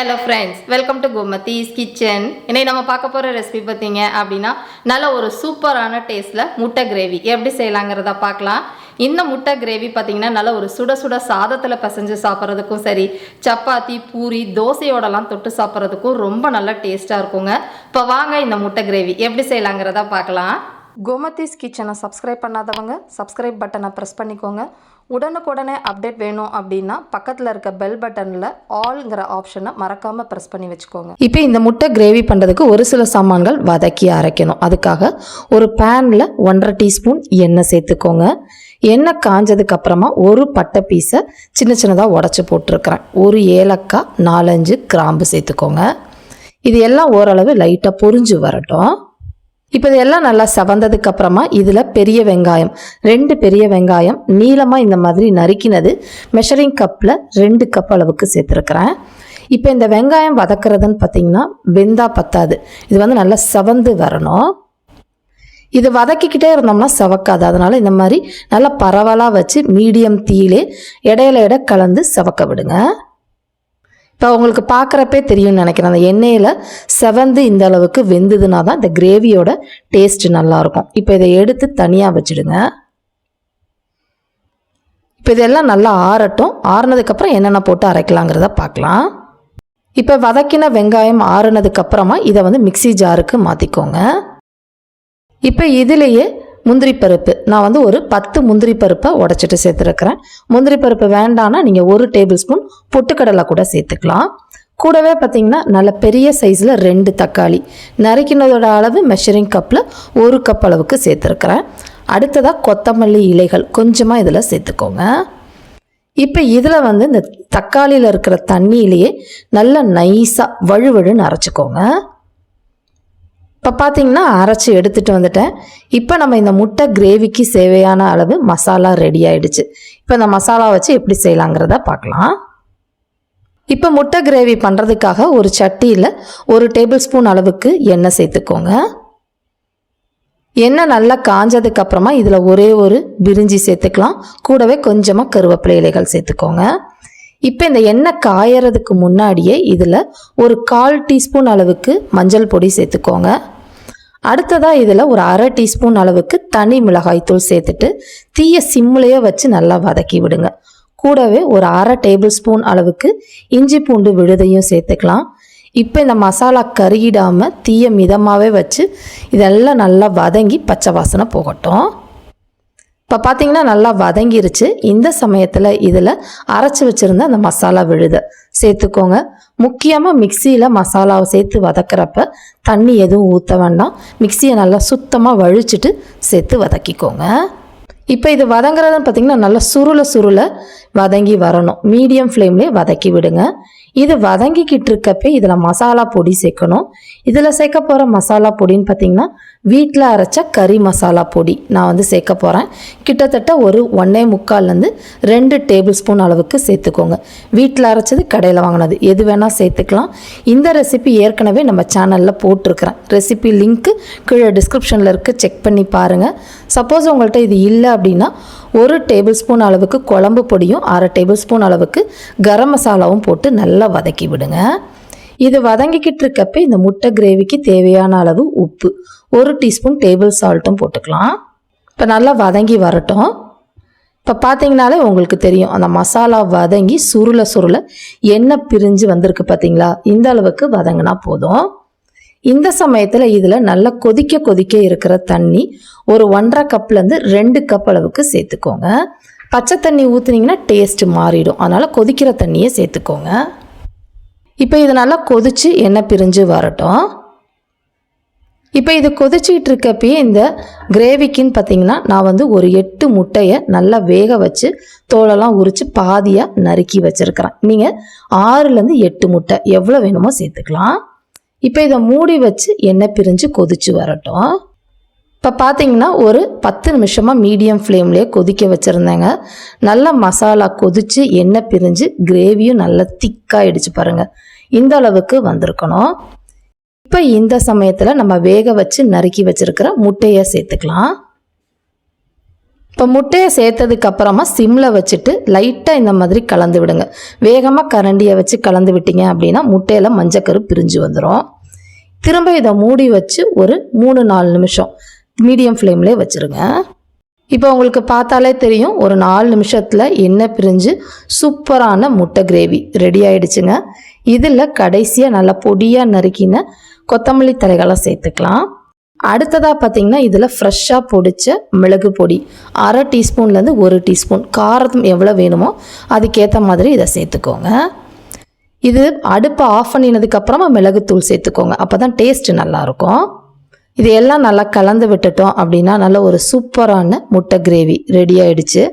Hello friends welcome to Gomathi's kitchen இன்னைக்கு நம்ம பார்க்க போகிற ரெசிபி பார்த்தீங்க அப்படின்னா நல்ல ஒரு சூப்பரான டேஸ்ட்டில் முட்டை கிரேவி எப்படி செய்யலாங்கிறத பார்க்கலாம். இந்த முட்டை கிரேவி பார்த்தீங்கன்னா நல்ல ஒரு சுட சுட சாதத்தில் பசைஞ்சு சாப்பிட்றதுக்கும் சரி சப்பாத்தி பூரி தோசையோடலாம் தொட்டு சாப்பிட்றதுக்கும் ரொம்ப நல்ல டேஸ்ட்டாக இருக்குங்க. இப்போ வாங்க இந்த முட்டை கிரேவி எப்படி செய்யலாங்கிறத பார்க்கலாம். கோமதிஸ் கிச்சனை சப்ஸ்கிரைப் பண்ணாதவங்க சப்ஸ்கிரைப் பட்டனை ப்ரெஸ் பண்ணிக்கோங்க. உடனுக்குடனே அப்டேட் வேணும் அப்படின்னா பக்கத்தில் இருக்க பெல் பட்டனில் ஆல்ங்கிற ஆப்ஷனை மறக்காமல் ப்ரெஸ் பண்ணி வச்சுக்கோங்க. இப்போ இந்த முட்டை கிரேவி பண்ணுறதுக்கு ஒரு சில சாமான்கள் வதக்கி அரைக்கணும். அதுக்காக ஒரு பேனில் ஒன்றரை டீஸ்பூன் எண்ணெய் சேர்த்துக்கோங்க. எண்ணெய் காஞ்சதுக்கு அப்புறமா ஒரு பட்டை பீஸை சின்ன சின்னதாக உடச்சி போட்டிருக்கிறேன். ஒரு ஏலக்காய் நாலஞ்சு கிராம்பு சேர்த்துக்கோங்க. இது எல்லாம் ஓரளவு லைட்டாக பொரிஞ்சு வரட்டும். இப்போ இதெல்லாம் நல்லா சவந்ததுக்கு அப்புறமா இதில் பெரிய வெங்காயம். ரெண்டு பெரிய வெங்காயம் நீளமாக இந்த மாதிரி நறுக்கினது. மெஷரிங் கப்பில் ரெண்டு கப் அளவுக்கு சேர்த்துருக்குறேன். இப்போ இந்த வெங்காயம் வதக்குறதுன்னு பார்த்தீங்கன்னா வெந்தா பத்தாது. இது வந்து நல்லா சவந்து வரணும். இது வதக்கிக்கிட்டே இருந்தோம்னா சவக்காது. அதனால் இந்த மாதிரி நல்லா பரவலாக வச்சு மீடியம் தீயிலே இடையில இட கலந்து சவக்க விடுங்க. இப்போ உங்களுக்கு பார்க்குறப்பே தெரியும்னு நினைக்கிறேன். அந்த எண்ணெயில் செவந்து இந்த அளவுக்கு வெந்ததுனா தான் இந்த கிரேவியோட டேஸ்ட் நல்லாயிருக்கும். இப்போ இதை எடுத்து தனியாக வச்சுடுங்க. இப்போ இதெல்லாம் நல்லா ஆறட்டும். ஆறுனதுக்கப்புறம் என்னென்ன போட்டு அரைக்கலாங்கிறத பார்க்கலாம். இப்போ வதக்கின வெங்காயம் ஆறுனதுக்கப்புறமா இதை வந்து மிக்ஸி ஜாருக்கு மாற்றிக்கோங்க இப்போ இதுலேயே முந்திரி பருப்பு நான் வந்து ஒரு பத்து முந்திரி பருப்பை உடச்சிட்டு சேர்த்துருக்கிறேன். முந்திரி பருப்பு வேண்டான்னா நீங்கள் ஒரு டேபிள் ஸ்பூன் பொட்டுக்கடலை கூட சேர்த்துக்கலாம். கூடவே பார்த்தீங்கன்னா நல்ல பெரிய சைஸில் ரெண்டு தக்காளி. நறுக்கினதோட அளவு மெஷரிங் கப்பில் ஒரு கப் அளவுக்கு சேர்த்துருக்கிறேன். அடுத்ததாக கொத்தமல்லி இலைகள். கொஞ்சமாக இதில் சேர்த்துக்கோங்க. இப்போ இதில் வந்து இந்த தக்காளியில் இருக்கிற தண்ணியிலேயே நல்லா நைஸாக வழுவழுன்னு அரைச்சிக்கோங்க. இப்போ பார்த்தீங்கன்னா அரைச்சி எடுத்துகிட்டு வந்துட்டேன். இப்போ நம்ம இந்த முட்டை கிரேவிக்கு தேவையான அளவு மசாலா ரெடி ஆயிடுச்சு. இப்போ இந்த மசாலா வச்சு எப்படி செய்யலாங்கிறத பார்க்கலாம் இப்போ முட்டை கிரேவி பண்ணுறதுக்காக ஒரு சட்டியில் ஒரு டேபிள் ஸ்பூன் அளவுக்கு எண்ணெய் சேர்த்துக்கோங்க. எண்ணெய் நல்லா காஞ்சதுக்கு அப்புறமா இதில் ஒரே ஒரு பிரிஞ்சி சேர்த்துக்கலாம். கூடவே கொஞ்சமாக கருவேப்பிலை இலைகள் சேர்த்துக்கோங்க. இப்போ இந்த எண்ணெய் காயறதுக்கு முன்னாடியே இதில் ஒரு கால் டீஸ்பூன் அளவுக்கு மஞ்சள் பொடி சேர்த்துக்கோங்க. அடுத்ததாக இதில் ஒரு அரை டீஸ்பூன் அளவுக்கு தனி மிளகாய்த்தூள் சேர்த்துட்டு தீய சிம்முலையே வச்சு நல்லா வதக்கி விடுங்க. கூடவே ஒரு அரை டேபிள் ஸ்பூன் அளவுக்கு இஞ்சி பூண்டு விழுதையும் சேர்த்துக்கலாம். இப்போ இந்த மசாலா கருகிடாமல் தீய மிதமாகவே வச்சு இதெல்லாம் நல்லா வதங்கி பச்சை வாசனை போகட்டும். இப்போ பார்த்தீங்கன்னா நல்லா வதங்கிருச்சு. இந்த சமயத்தில் இதில் அரைச்சி வச்சுருந்த அந்த மசாலா விழுது. சேர்த்துக்கோங்க. முக்கியமாக மிக்சியில் மசாலாவை சேர்த்து வதக்கிறப்ப தண்ணி எதுவும் ஊற்ற வேண்டாம். மிக்சியை நல்லா சுத்தமாக வழிச்சிட்டு சேர்த்து வதக்கிக்கோங்க. இப்போ இது வதங்குறதுன்னு பார்த்தீங்கன்னா நல்லா சுருள சுருள வதங்கி வரணும். மீடியம் ஃப்ளேம்லேயே வதக்கி விடுங்க. இது வதங்கிக்கிட்டு இருக்கப்ப இதில் மசாலா பொடி சேர்க்கணும். இதில் சேர்க்க போகிற மசாலா பொடின்னு பார்த்தீங்கன்னா வீட்டில் அரைச்ச கறி மசாலா பொடி நான் வந்து சேர்க்க போகிறேன் கிட்டத்தட்ட ஒரு ஒன்றே முக்கால்லேருந்து ரெண்டு டேபிள் ஸ்பூன் அளவுக்கு சேர்த்துக்கோங்க. வீட்டில் அரைச்சது கடையில் வாங்கினது. எது வேணால் சேர்த்துக்கலாம். இந்த ரெசிபி ஏற்கனவே நம்ம சேனலில் போட்டிருக்கிறேன். ரெசிபி லிங்க்கு கீழே டிஸ்கிரிப்ஷனில் இருக்குது செக் பண்ணி பாருங்கள் சப்போஸ் உங்கள்கிட்ட இது இல்லை அப்படின்னா ஒரு டேபிள் ஸ்பூன் அளவுக்கு குழம்பு பொடியும் அரை டேபிள் ஸ்பூன் அளவுக்கு கரம் மசாலாவும் போட்டு நல்லா வதக்கி விடுங்க. இது வதங்கிக்கிட்டு இருக்கப்ப இந்த முட்டை கிரேவிக்கு தேவையான அளவு உப்பு. ஒரு டீஸ்பூன் டேபிள் சால்ட்டும் போட்டுக்கலாம். இப்போ நல்லா வதங்கி வரட்டும். இப்போ பார்த்தீங்கனாலே உங்களுக்கு தெரியும். அந்த மசாலா வதங்கி சுருள சுருள எண்ணெய் பிரிஞ்சு வந்திருக்கு பார்த்தீங்களா இந்த அளவுக்கு வதங்கினா போதும். இந்த சமயத்தில் இதில் நல்லா கொதிக்க கொதிக்க இருக்கிற தண்ணி ஒரு ஒன்றரை கப்லேருந்து ரெண்டு கப் அளவுக்கு சேர்த்துக்கோங்க. பச்சை தண்ணி ஊற்றுனீங்கன்னா டேஸ்ட்டு மாறிடும். அதனால் கொதிக்கிற தண்ணியை சேர்த்துக்கோங்க. இப்போ இது நல்லா கொதிச்சு எண்ணெய் பிரிஞ்சு வரட்டும். இப்போ இது கொதிச்சிக்கிட்டு இருக்கப்பயே இந்த கிரேவிக்குன்னு பார்த்தீங்கன்னா நான் வந்து ஒரு எட்டு முட்டையை நல்லா வேக வச்சு தோலெல்லாம் உரித்து பாதியாக நறுக்கி வச்சுருக்கிறேன். நீங்கள் ஆறுலேருந்து எட்டு முட்டை எவ்வளோ வேணுமோ சேர்த்துக்கலாம். இப்போ இதை மூடி வச்சு எண்ணெய் பிரிஞ்சு கொதிச்சு வரட்டும். இப்போ பார்த்தீங்கன்னா ஒரு பத்து நிமிஷமாக மீடியம் ஃப்ளேம்லேயே கொதிக்க வச்சுருந்தேங்க. நல்லா மசாலா கொதித்து எண்ணெய் பிரிஞ்சு கிரேவியும் நல்லா திக்காகிடுச்சு பாருங்கள் இந்த அளவுக்கு வந்திருக்கணும். இப்போ இந்த சமயத்தில் நம்ம வேக வச்சு நறுக்கி வச்சுருக்கிற முட்டையை சேர்த்துக்கலாம். இப்போ முட்டையை சேர்த்ததுக்கு அப்புறமா சிம்மில் வச்சுட்டு லைட்டாக இந்த மாதிரி கலந்து விடுங்க. வேகமாக கரண்டியை வச்சு கலந்து விட்டீங்க அப்படின்னா முட்டையில் மஞ்சக்கரு பிரிஞ்சு வந்துடும் திரும்ப இதை மூடி வச்சு ஒரு மூணு நாலு நிமிஷம் மீடியம் ஃப்ளேம்லேயே வச்சுருங்க. இப்போ உங்களுக்கு பார்த்தாலே தெரியும் ஒரு நாலு நிமிஷத்தில் எண்ணெய் பிரிஞ்சு சூப்பரான முட்டை கிரேவி ரெடி ஆயிடுச்சுங்க. இதில் கடைசியாக நல்லா பொடியாக நறுக்கின கொத்தமல்லி தலைகளை சேர்த்துக்கலாம். அடுத்ததாக பார்த்தீங்கன்னா இதில் ஃப்ரெஷ்ஷாக பொடிச்ச மிளகு பொடி. அரை டீஸ்பூன்லேருந்து ஒரு டீஸ்பூன். காரம் எவ்வளோ வேணுமோ அதுக்கேற்ற மாதிரி இதை சேர்த்துக்கோங்க. இது அடுப்பை ஆஃப் பண்ணினதுக்கப்புறமா மிளகுத்தூள் சேர்த்துக்கோங்க. அப்போ தான் டேஸ்ட் நல்லாயிருக்கும். இது எல்லாம் நல்லா கலந்து விட்டுட்டோம் அப்படின்னா நல்ல ஒரு சூப்பரான முட்டை கிரேவி ரெடி ஆயிடுச்சு.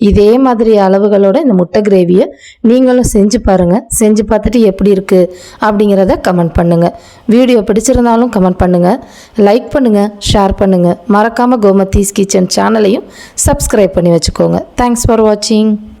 இதே மாதிரி அளவுகளோட இந்த முட்டை கிரேவியை நீங்களும் செஞ்சு பாருங்கள் செஞ்சு பார்த்துட்டு எப்படி இருக்குது அப்படிங்கிறத கமெண்ட் பண்ணுங்கள் வீடியோ பிடிச்சிருந்தாலும் கமெண்ட் பண்ணுங்கள் லைக் பண்ணுங்கள் ஷேர் பண்ணுங்கள் மறக்காமல் கோமத்தீஸ் கிச்சன் சேனலையும் சப்ஸ்கிரைப் பண்ணி வச்சுக்கோங்க. தேங்க்ஸ் ஃபார் வாட்சிங்